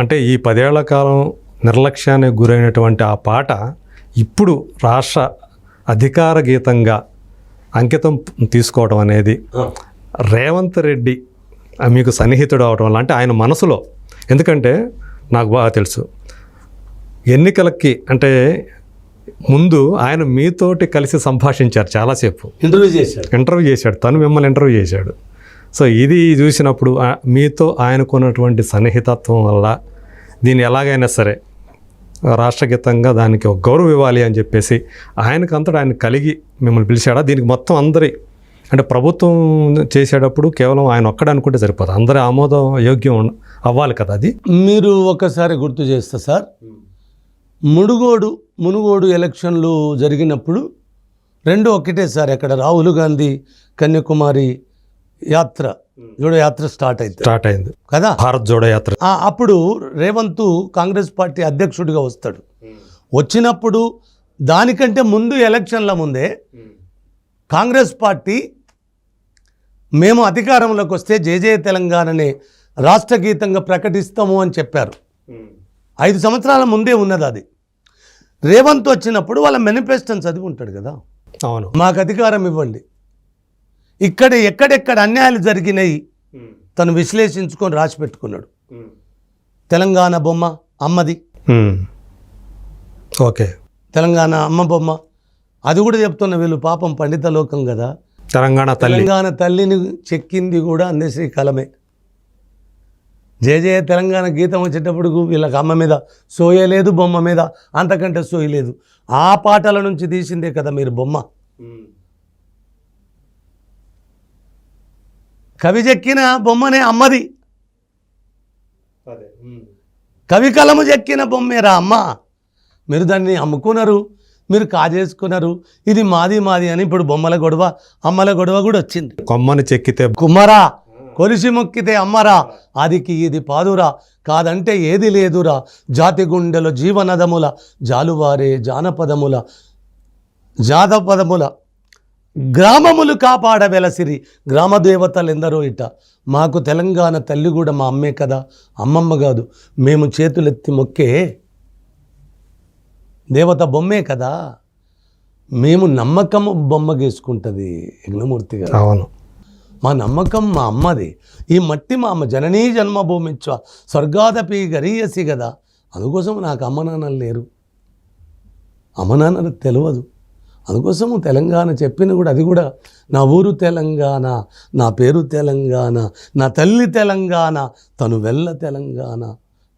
అంటే ఈ పదేళ్ళ కాలం నిర్లక్ష్యానికి గురైనటువంటి ఆ పాట ఇప్పుడు రాష్ట్ర అధికార గీతంగా అంకితం తీసుకోవడం అనేది రేవంత్ రెడ్డి మీకు సన్నిహితుడు అవడం వల్ల అంటే ఆయన మనసులో. ఎందుకంటే నాకు బాగా తెలుసు. ఎన్నికలకి అంటే ముందు ఆయన మీతోటి కలిసి సంభాషించారు చాలాసేపు. ఇంటర్వ్యూ చేశాడు. ఇంటర్వ్యూ చేశాడు. తను మిమ్మల్ని ఇంటర్వ్యూ చేశాడు. సో ఇది చూసినప్పుడు మీతో ఆయనకున్నటువంటి సన్నిహితత్వం వల్ల దీన్ని ఎలాగైనా సరే రాష్ట్రగీతంగా దానికి ఒక గౌరవం ఇవ్వాలి అని చెప్పేసి ఆయనకంతటా ఆయన కలిగి మిమ్మల్ని పిలిచాడా? దీనికి మొత్తం అందరి అంటే ప్రభుత్వం చేసేటప్పుడు కేవలం ఆయన ఒక్కడే అనుకుంటే సరిపోదు. అందరి ఆమోదం యోగ్యం అవ్వాలి కదా అది? మీరు ఒకసారి గుర్తు చేస్తా సార్. మునుగోడు మునుగోడు ఎలక్షన్లు జరిగినప్పుడు రెండు ఒకటే సార్. అక్కడ రాహుల్ గాంధీ కన్యాకుమారి యాత్ర జోడో యాత్ర స్టార్ట్ అవుతుంది స్టార్ట్ అయింది. కదా? భారత్ జోడో యాత్ర ఆ, అప్పుడు రేవంత్ కాంగ్రెస్ పార్టీ అధ్యక్షుడిగా వస్తాడు. వచ్చినప్పుడు దానికంటే ముందు ఎలక్షన్ల ముందే కాంగ్రెస్ పార్టీ మేము అధికారంలోకి వస్తే జయ జయ తెలంగాణనే రాష్ట్ర గీతంగా ప్రకటిస్తాము అని చెప్పారు. ఐదు సంవత్సరాల ముందే ఉన్నది అది. రేవంత్ వచ్చినప్పుడు వాళ్ళ మేనిఫెస్టోని చదివి ఉంటాడు కదా? అవును. మాకు అధికారం ఇవ్వండి. ఇక్కడ ఎక్కడెక్కడ అన్యాయాలు జరిగినాయి తను విశ్లేషించుకొని రాసి పెట్టుకున్నాడు. తెలంగాణ బొమ్మ అమ్మది. ఓకే. తెలంగాణ అమ్మ బొమ్మ. అది కూడా చెప్తున్న వీళ్ళు పాపం పండిత లోకం కదా. తెలంగాణ తెలంగాణ తల్లిని చెక్కింది కూడా అందశ్రీ కలమే. జయ జయ తెలంగాణ గీతం వచ్చేటప్పుడు వీళ్ళకి అమ్మ మీద సోయలేదు బొమ్మ మీద అంతకంటే సోయలేదు ఆ పాటల నుంచి తీసిందే కదా మీరు బొమ్మ. కవి చెక్కిన బొమ్మనే అమ్మది. కవి కలము చెక్కిన బొమ్మేరా అమ్మ. మీరు దాన్ని అమ్ముకున్నారు మీరు కాజేసుకున్నారు ఇది మాది మాది అని ఇప్పుడు బొమ్మల గొడవ అమ్మల గొడవ కూడా వచ్చింది. కొమ్మని చెక్కితే కుమ్మరా కొలిసి మొక్కితే అమ్మరా. అదికి ఇది పాదురా కాదంటే ఏది లేదురా. జాతి గుండెలో జీవనదముల జాలువారే జానపదముల జాతపదముల. గ్రామములు కాపాడ వెలసిరి గ్రామ దేవతలు ఎందరో ఇట. మాకు తెలంగాణ తల్లి కూడా మా అమ్మే కదా. అమ్మమ్మ కాదు. మేము చేతులెత్తి మొక్కే దేవత బొమ్మే కదా. మేము నమ్మకము బొమ్మ గీసుకుంటుంది యజ్ఞమూర్తి గారు. అవును. మా నమ్మకం మా అమ్మది. ఈ మట్టి మా అమ్మ జననీ జన్మభూమిచ్చ స్వర్గాదపి గరీయసి కదా. అందుకోసం నాకు అమ్మ నాన్నలు లేరు. అమ్మ నాన్నలు తెలియదు అందుకోసము తెలంగాణ చెప్పిన కూడా అది కూడా నా ఊరు తెలంగాణ నా పేరు తెలంగాణ నా తల్లి తెలంగాణ తను వెళ్ళ తెలంగాణ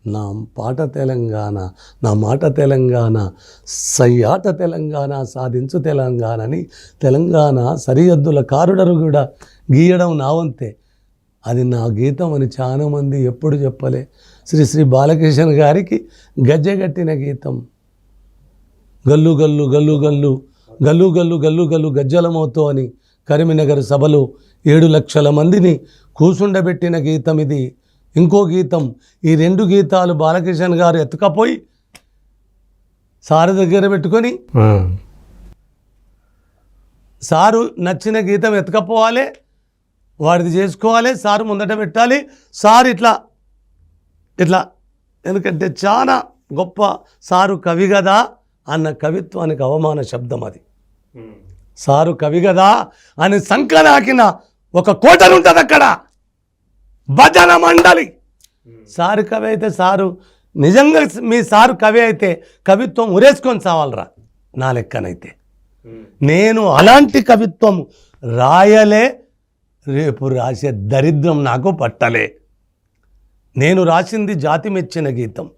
నా పాట తెలంగాణ నా మాట తెలంగాణ సయ్యాట తెలంగాణ సాధించు తెలంగాణ అని తెలంగాణ సరిహద్దుల కారుడరు కూడా గీయడం నా వంతే. అది నా గీతం అని చాలామంది ఎప్పుడు చెప్పలే. శ్రీ శ్రీ బాలకృష్ణ గారికి గజ్జగట్టిన గీతం. గల్లు గల్లు గల్లు గల్లు గల్లు గల్లు గల్లు గల్లు గజ్జలమవుతో అని కరీంనగర్ సభలో ఏడు లక్షల మందిని కూసుండబెట్టిన గీతం ఇది. ఇంకో గీతం ఈ రెండు గీతాలు బాలకృష్ణ గారు ఎత్తుకపోయి సారు దగ్గర పెట్టుకొని. సారు నచ్చిన గీతం ఎత్తుకపోవాలి వాడిది చేసుకోవాలి సారు ముందట పెట్టాలి. సారు ఇట్లా ఇట్లా. ఎందుకంటే చాలా గొప్ప సారు కవి కదా. అన్న కవిత్వానికి అవమాన శబ్దం అది. సారు కవి కదా అని సంకనాకిన ఒక కోటలు ఉంటుంది అక్కడ. భజన మండలి. సారు కవి అయితే సారు నిజంగా మీ సారు కవి అయితే కవిత్వం ఉరేసుకొని సావాలరా నా లెక్కనైతే. నేను అలాంటి కవిత్వం రాయలే రేపు రాసే దరిద్రం నాకు పట్టలే. నేను రాసింది జాతి మెచ్చిన గీతం.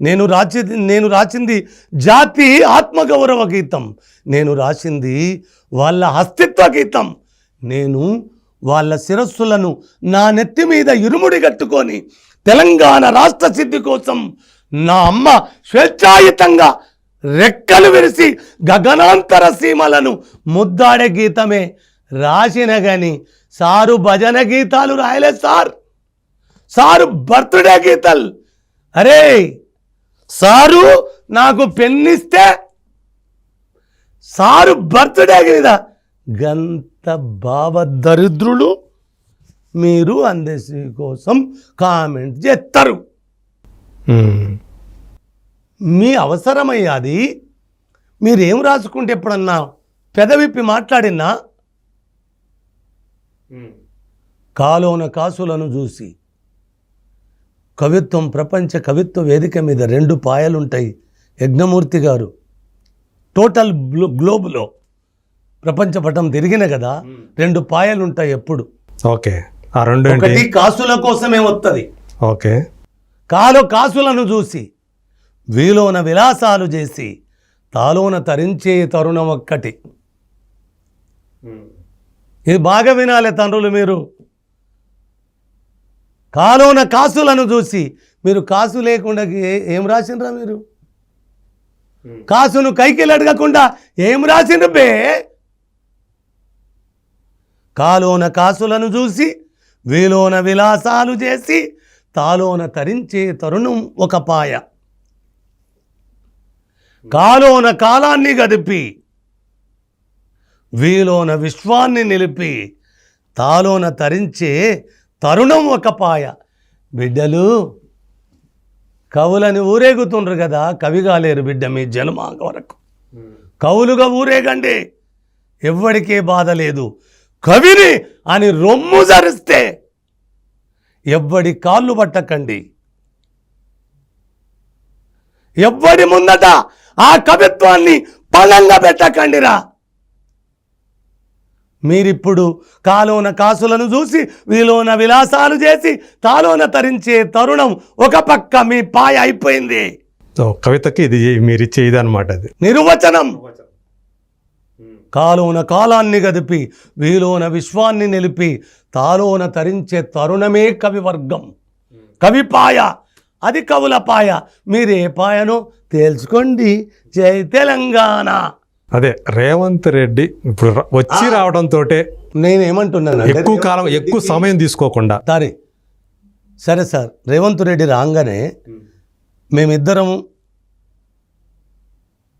నేను రాచి నేను రాసింది జాతి ఆత్మగౌరవ గీతం. నేను రాసింది వాళ్ళ అస్తిత్వ గీతం. నేను వాళ్ళ శిరస్సులను నా నెత్తి మీద ఇరుముడి కట్టుకొని తెలంగాణ రాష్ట్ర సిద్ధి కోసం నా అమ్మ స్వేచ్ఛాయుతంగా రెక్కలు విరిసి గగనాంతర సీమలను ముద్దాడే గీతమే రాసిన గాని సారు భజన గీతాలు రాయలే సార్. సారు బర్త్డే గీతలు. అరే సారు నాకు పెన్నిస్తే సారు బర్త్డే మీద గంత భావ దరిద్రులు మీరు అందశ్రీ కోసం కామెంట్ చేస్తారు. మీ అవసరమయ్యా అది మీరేం రాసుకుంటే ఎప్పుడన్నా పెదవిప్పి మాట్లాడినా కాలోన కాసులను చూసి కవిత్వం ప్రపంచ కవిత్వ వేదిక మీద రెండు పాయలుంటాయి. యజ్ఞమూర్తి గారు టోటల్ గ్లో గ్లోబులో ప్రపంచ పటం తిరిగిన కదా రెండు పాయలుంటాయి ఎప్పుడు. ఓకే ఆ రెండు ఏంటి? ఒకటి కాసుల కోసమే వస్తుంది ఓకే. కాలో కాసులను చూసి వీలోన విలాసాలు చేసి తాలోన తరించే తరుణం ఒక్కటి. ఇది బాగా వినాలి తండ్రులు మీరు? కాలోన కాసులను చూసి మీరు కాసు లేకుండా ఏ- రాసిండ్రా మీరు? కాసును కైకిలు అడగకుండా ఏం రాసిండ్రు బే? కాలోన కాసులను చూసి వీలోన విలాసాలు చేసి తాలోన తరించే తరుణం ఒక పాయ. కాలోన కాలాన్ని గడిపి వీలోన విశ్వాన్ని నిలిపి తాలోన తరించే తరుణం ఒక పాయ. బిడ్డలు కవులని ఊరేగుతుండ్రు కదా కవి కాలేరు బిడ్డ మీ జన్మాంగ వరకు. కవులుగా ఊరేగండి. ఎవ్వడికే బాధ లేదు. కవిని అని రొమ్ము జరిస్తే ఎవ్వడి కాళ్ళు పట్టకండి. ఎవ్వడి ముందట ఆ కవిత్వాన్ని పళంగా పెట్టకండిరా. మీరిప్పుడు కాలోన కాసులను చూసి వీలోన విలాసాలు చేసి తాలోన తరించే తరుణం ఒక పక్క మీ పాయ అయిపోయింది. సో కవితకి ఇది మీరు ఇచ్చే ఇది అనమాట అది నిర్వచనం కాలోన కాలాన్ని గదిపి వీలోన విశ్వాన్ని నిలిపి తాలోన తరించే తరుణమే కవివర్గం. కవిపాయ అది కవుల పాయ. మీరే పాయనో తేల్చుకోండి. జై తెలంగాణ. అదే రేవంత్ రెడ్డి ఇప్పుడు వచ్చి రావడంతో నేనేమంటున్నాను ఎక్కువ కాలం ఎక్కువ సమయం తీసుకోకుండా సరే సరే సార్ రేవంత్ రెడ్డి రాగానే మేమిద్దరం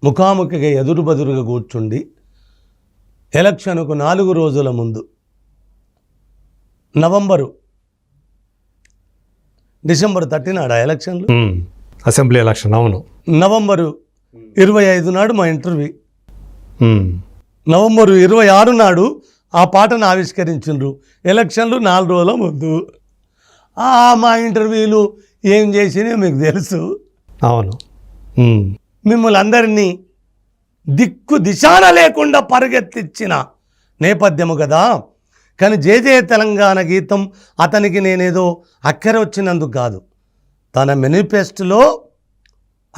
ముఖాముఖిగా ఎదురు బదురుగా కూర్చుండి ఎలక్షన్కు నాలుగు రోజుల ముందు నవంబరు డిసెంబర్ థర్టీ నాడు ఆ ఎలక్షన్లు. అసెంబ్లీ ఎలక్షన్ అవును నవంబరు ఇరవై ఐదు నాడు మా ఇంటర్వ్యూ. నవంబరు ఇరవై ఆరు నాడు ఆ పాటను ఆవిష్కరించిండ్రు. ఎలక్షన్లు నాలుగు రోజుల ముందు. ఆ మా ఇంటర్వ్యూలు ఏం చేసినాయో మీకు తెలుసు. అవును. మిమ్మల్ని అందరినీ దిక్కు దిశాన లేకుండా పరుగెత్తిచ్చిన నేపథ్యము కదా. కానీ జే జే తెలంగాణ గీతం అతనికి నేనేదో అక్కర వచ్చినందుకు కాదు. తన మేనిఫెస్టోలో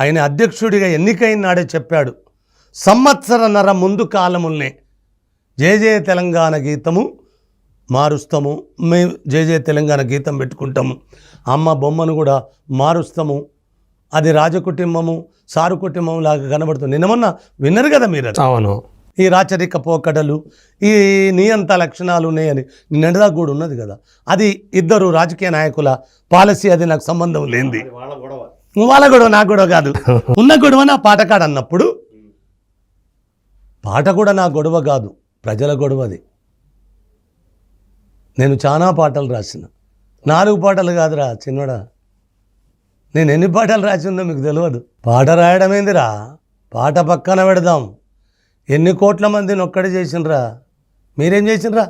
ఆయన అధ్యక్షుడిగా ఎన్నికైన నాడే చెప్పాడు. సంవత్సరన్నర ముందు కాలముల్నే. జే జే తెలంగాణ గీతము మారుస్తాము. మేము జే జే తెలంగాణ గీతం పెట్టుకుంటాము. అమ్మ బొమ్మను కూడా మారుస్తాము. అది రాజకుటుంబము సారు కుటుంబం లాగా కనబడుతుంది. నిన్న మొన్న విన్నారు కదా మీరు. అవును. ఈ రాచరిక పోకడలు ఈ నియంత లక్షణాలు ఉన్నాయని నిన్నటిదా కూడా ఉన్నది కదా. అది ఇద్దరు రాజకీయ నాయకుల పాలసీ అది నాకు సంబంధం లేనిది. వాళ్ళ గొడవ నా గొడవ కాదు. ఉన్న గొడవ నా పాటకాడు అన్నప్పుడు పాట కూడా నా గొడవ కాదు ప్రజల గొడవది. నేను చాలా పాటలు రాసిన. నాలుగు పాటలు కాదురా చిన్నడా. నేను ఎన్ని పాటలు రాసిందో మీకు తెలియదు పాట రాయడం ఏందిరా పాట పక్కన పెడదాం. ఎన్ని కోట్ల మందిని ఒక్కడే చేసినరా? మీరేం చేసినరా?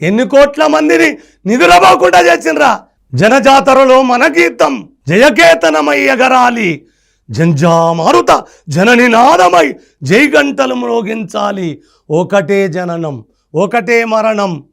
ఎన్ని కోట్ల మందిని నిధులవ్వకుండా చేసినరా? జనజాతరలో మన గీతం జయకేతనమయ్యగరాలి జంజామారుత జననినాదమై జైగంటలు మ్రోగించాలి. ఒకటే జననం ఒకటే మరణం.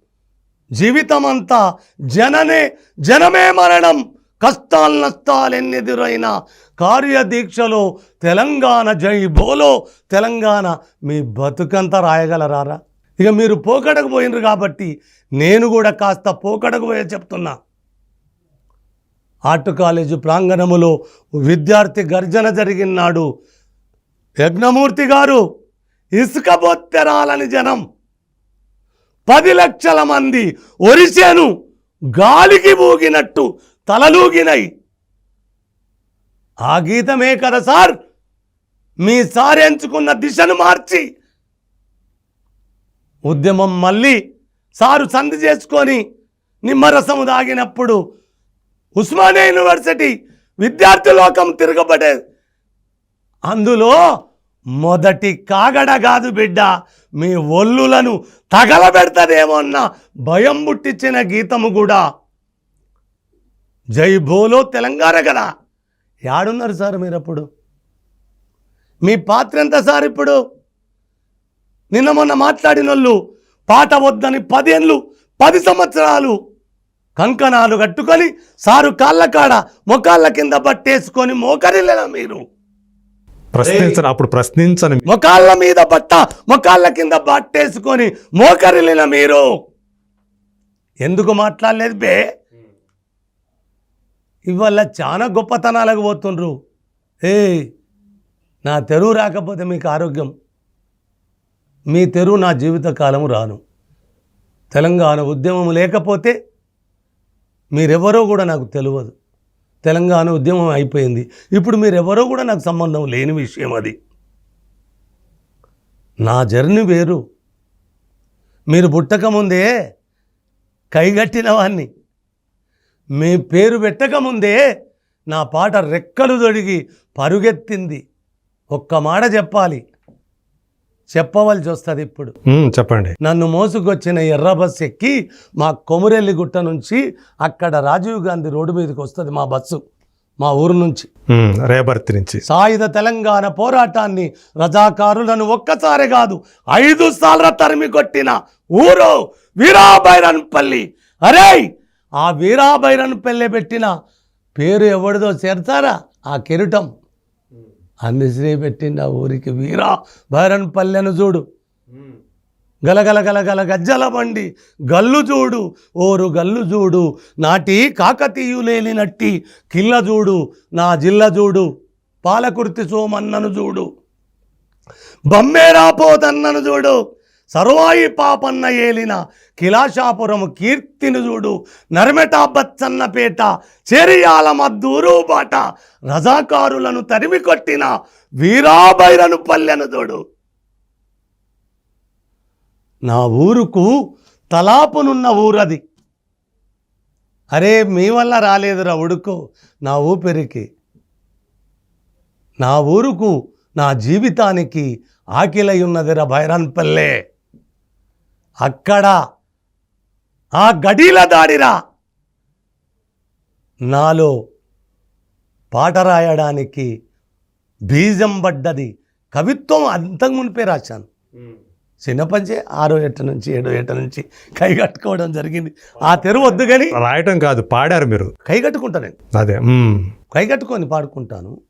జీవితమంతా జననే జనమే మరణం. కష్టాలు నష్టాలెన్నెదురైనా కార్యదీక్షలో తెలంగాణ జై బోలో. తెలంగాణ మీ బతుకంతా రాయగలరారా? ఇక మీరు పోకడకు పోయినరు కాబట్టి నేను కూడా కాస్త పోకడకు పోయే చెప్తున్నా. ఆర్ట్ కాలేజీ ప్రాంగణములో విద్యార్థి గర్జన జరిగినాడు. యజ్ఞమూర్తి గారు ఇసుక బొత్తెరాలని జనం. పది లక్షల మంది ఒరిసేను గాలికి ఊగినట్టు తలలూగినై. ఆ గీతమే కదా సార్ మీ సార్ ఎంచుకున్న దిశను మార్చి. ఉద్యమం మళ్ళీ సారు సంధి చేసుకొని నిమ్మరసము దాగినప్పుడు ఉస్మానియా యూనివర్సిటీ విద్యార్థి లోకం తిరగబడేది. అందులో మొదటి కాగడ కాదు బిడ్డ మీ ఒల్లులను తగలబెడతదేమో అన్న భయం పుట్టించిన గీతము కూడా. జై బోలో తెలంగాణ కదా. యాడున్నారు సార్ మీరు అప్పుడు మీ పాత్ర ఎంత సార్ ఇప్పుడు? నిన్న మొన్న మాట్లాడిన వాళ్ళు పాట వద్దని పదేళ్ళు పది సంవత్సరాలు కంకణాలు కట్టుకొని సారు కాళ్ళ కాడ మొకాళ్ళ కింద పట్టేసుకొని మోకరిల్లేనా మీరు? ప్రశ్నించని అప్పుడు ప్రశ్నించని. మొకాళ్ళ మీద బట్ట మొకాళ్ళ కింద పట్టేసుకొని మోకరిల్లిన మీరు? ఎందుకు మాట్లాడలేదు బే? ఇవాళ చాలా గొప్పతనాలకు పోతుండ్రు. ఏ నా తెరువు రాకపోతే మీకు ఆరోగ్యం. మీ తెరువు నా జీవితకాలం రాను. తెలంగాణ ఉద్యమం లేకపోతే మీరెవరో కూడా నాకు తెలియదు తెలంగాణ ఉద్యమం అయిపోయింది. ఇప్పుడు మీరెవరో కూడా నాకు సంబంధం లేని విషయం అది. నా జర్నీ వేరు. మీరు పుట్టకముందే కైగట్టిన వాణ్ణి. మీ పేరు పెట్టకముందే నా పాట రెక్కలు దొడిగి పరుగెత్తింది. ఒక్క మాట చెప్పాలి. చెప్పవలసి వస్తుంది ఇప్పుడు. చెప్పండి. నన్ను మోసుకొచ్చిన ఎర్ర బస్సు ఎక్కి మా కొమురెల్లి గుట్ట నుంచి అక్కడ రాజీవ్ గాంధీ రోడ్డు మీదకి వస్తుంది మా బస్సు మా ఊరు నుంచి. ఉమ్, రేబర్తి నుంచి. సాయుధ తెలంగాణ పోరాటాన్ని రజాకారులను ఒక్కసారి కాదు ఐదు సార్లు తరిమి కొట్టిన ఊరు వీరాబైరన్పల్లి అరే ఆ వీరాబైరన్పల్లి పెట్టిన పేరు ఎవరిదో చేరతారా? ఆ కిరీటం. అందుశ్రీ పెట్టిండు ఆ ఊరికి వీరా బైరన్పల్లెను చూడు. గలగల గలగల గజ్జల బండి గల్లు చూడు. ఓరు గల్లు చూడు. నాటి కాకతీయులేని నట్టి కిల్ల చూడు. నా జిల్ల చూడు. పాలకుర్తి సోమన్నను చూడు. బమ్మేరాపోతన్నను చూడు. సర్వాయి పాపన్న ఏలిన కిలాషాపురము కీర్తిని చూడు. నరమెటా బచ్చన్నపేట చెరియాల మద్దూరు బాట రజాకారులను తరిమి కొట్టిన వీరాబైరను పల్లెను చూడు. నా ఊరుకు తలాపునున్న ఊరది. అరే మీ వల్ల రాలేదురా ఉడుకు. నా ఊపిరికి. నా ఊరుకు నా జీవితానికి ఆకిలై ఉన్నదిరా భైరన్పల్లె అక్కడ ఆ గడీల దాడిరా నాలో పాట రాయడానికి బీజం పడ్డది. కవిత్వం అంతకు మునిపే రాశాను. చిన్నపంచే ఆరో ఏట నుంచి ఏడో ఏట నుంచి కై కట్టుకోవడం జరిగింది. ఆ తెరువు వద్దు కానీ రాయటం కాదు పాడారు మీరు. కై కట్టుకుంటా నేను. అదే కై కట్టుకొని పాడుకుంటాను.